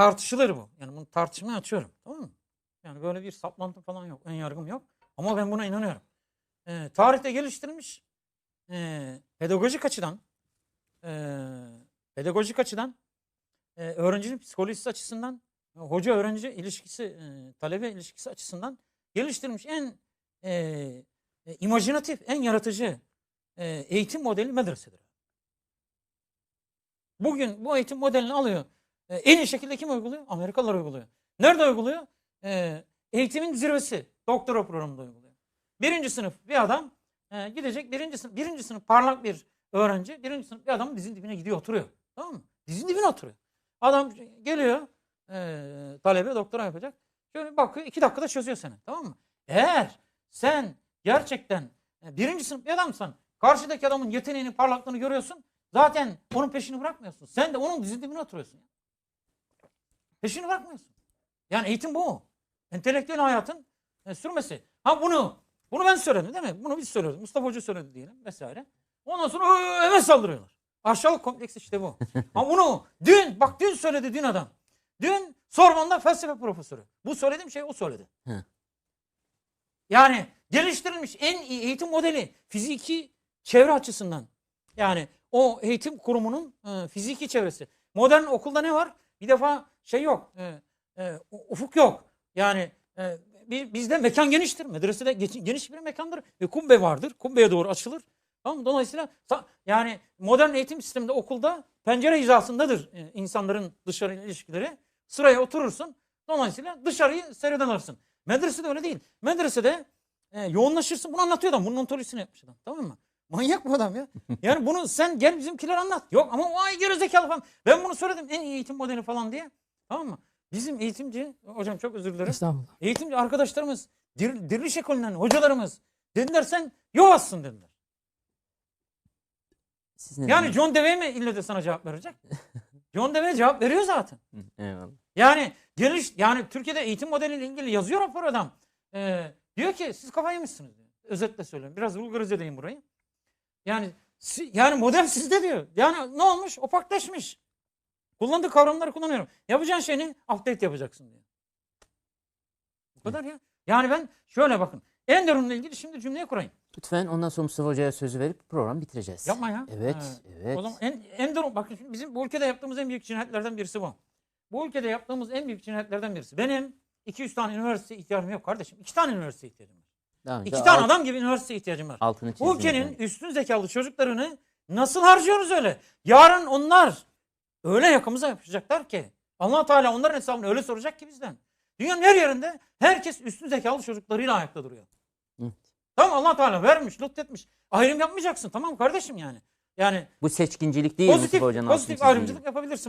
tartışılır bu. Yani bunu tartışmaya açıyorum. Tamam mı? Yani böyle bir saplantı falan yok. Ön yargım yok. Ama ben buna inanıyorum. Ee, tarihte geliştirilmiş e, pedagojik açıdan e, pedagojik açıdan e, öğrencinin psikolojisi açısından e, hoca öğrenci ilişkisi e, talebe ilişkisi açısından geliştirilmiş en e, e, imajinatif en yaratıcı e, eğitim modeli medresedir. Bugün bu eğitim modelini alıyor. E, en iyi şekilde kim uyguluyor? Amerikalılar uyguluyor. Nerede uyguluyor? E, eğitimin zirvesi. Doktora programında uyguluyor. Birinci sınıf bir adam e, gidecek. Birinci sınıf, birinci sınıf parlak bir öğrenci. Birinci sınıf bir adam dizin dibine gidiyor oturuyor. Tamam mı? Dizin dibine oturuyor. Adam geliyor e, talebe doktora yapacak. Şöyle bakıyor iki dakikada çözüyor seni. Tamam mı? Eğer sen gerçekten e, birinci sınıf bir adamsan karşıdaki adamın yeteneğini parlaklığını görüyorsun. Zaten onun peşini bırakmıyorsun. Sen de onun dizin dibine oturuyorsun. Peşini bırakmıyorsun. Yani eğitim bu. Entelektüel hayatın e, sürmesi. Ha bunu bunu ben söyledim değil mi? Bunu biz söylüyoruz. Mustafa Hoca söyledi diyelim vesaire. Ondan sonra "Ö, hemen saldırıyorlar. Aşağılık kompleks işte bu. ha bunu dün bak dün söyledi dün adam. Dün Sorbon'da felsefe profesörü. Bu söylediğim şey o söyledi. Yani geliştirilmiş en iyi eğitim modeli fiziki çevre açısından. Yani o eğitim kurumunun e, fiziki çevresi. Modern okulda ne var? Bir defa şey yok. e, e, ufuk yok. Yani e, bi- bizde mekan geniştir. Medresede geniş bir mekandır. Ve kubbe vardır. Kubbeye doğru açılır. Tamam mı? Dolayısıyla yani modern eğitim sisteminde okulda pencere hizasındadır e, insanların dışarı ilişkileri. Sıraya oturursun. Dolayısıyla dışarıyı seyreden alırsın. Medresede öyle değil. Medresede e, yoğunlaşırsın. Bunu anlatıyor adam. Bunun ontolojisini yapmış adam. Tamam mı? Manyak bu adam ya. Yani bunu sen gel bizimkiler anlat. Yok ama o ay gerizekalı falan. Ben bunu söyledim en iyi eğitim modeli falan diye. Tamam mı? Bizim eğitimci, hocam çok özür dilerim. Estağfurullah. Eğitimci arkadaşlarımız, dir, diriliş ekolünden hocalarımız dediler sen yovazsın dediler. Siz ne Yani? John Dewey mi ille de sana cevap verecek? John Dewey cevap veriyor zaten. Eyvallah. Yani geliş yani Türkiye'de eğitim modeliyle ilgili yazıyor rapor adam. Ee, diyor ki siz kafayı yemişsiniz diyor. Özetle söylüyorum. Biraz vulgarize edeyim burayı. Yani yani model sizde diyor. Yani ne olmuş? Opakleşmiş. Kullandığı kavramları kullanıyorum. Yapacağın şey ne? Update yapacaksın diyor. Bu kadar ya. Yani ben şöyle bakın. Enderun'la ilgili şimdi cümleyi kurayım. Lütfen ondan sonra Mustafa Hoca'ya sözü verip programı bitireceğiz. Yapma ya. Evet, Ha. evet. O zaman en, Enderun bakın şimdi bizim bu ülkede yaptığımız en büyük cinayetlerden birisi bu. Bu ülkede yaptığımız en büyük cinayetlerden birisi. Benim 200 tane üniversite ihtiyacım yok kardeşim. 2 tane üniversite ihtiyacım var. Daha İki tane alt- adam gibi üniversite ihtiyacım var. altını Bu ülkenin efendim. üstün zekalı çocuklarını nasıl harcıyoruz öyle? Yarın onlar öyle yakamıza yapacaklar ki allah Teala onların hesabını öyle soracak ki bizden. Dünyanın her yerinde herkes üstün zekalı çocuklarıyla ayakta duruyor. Tamam allah Teala vermiş, lütfetmiş. Ayrım yapmayacaksın tamam kardeşim yani. Yani Bu seçkincilik değil pozitif, Mustafa Hoca'nın altını pozitif çizdiği ayrımcılık yapabilirsin.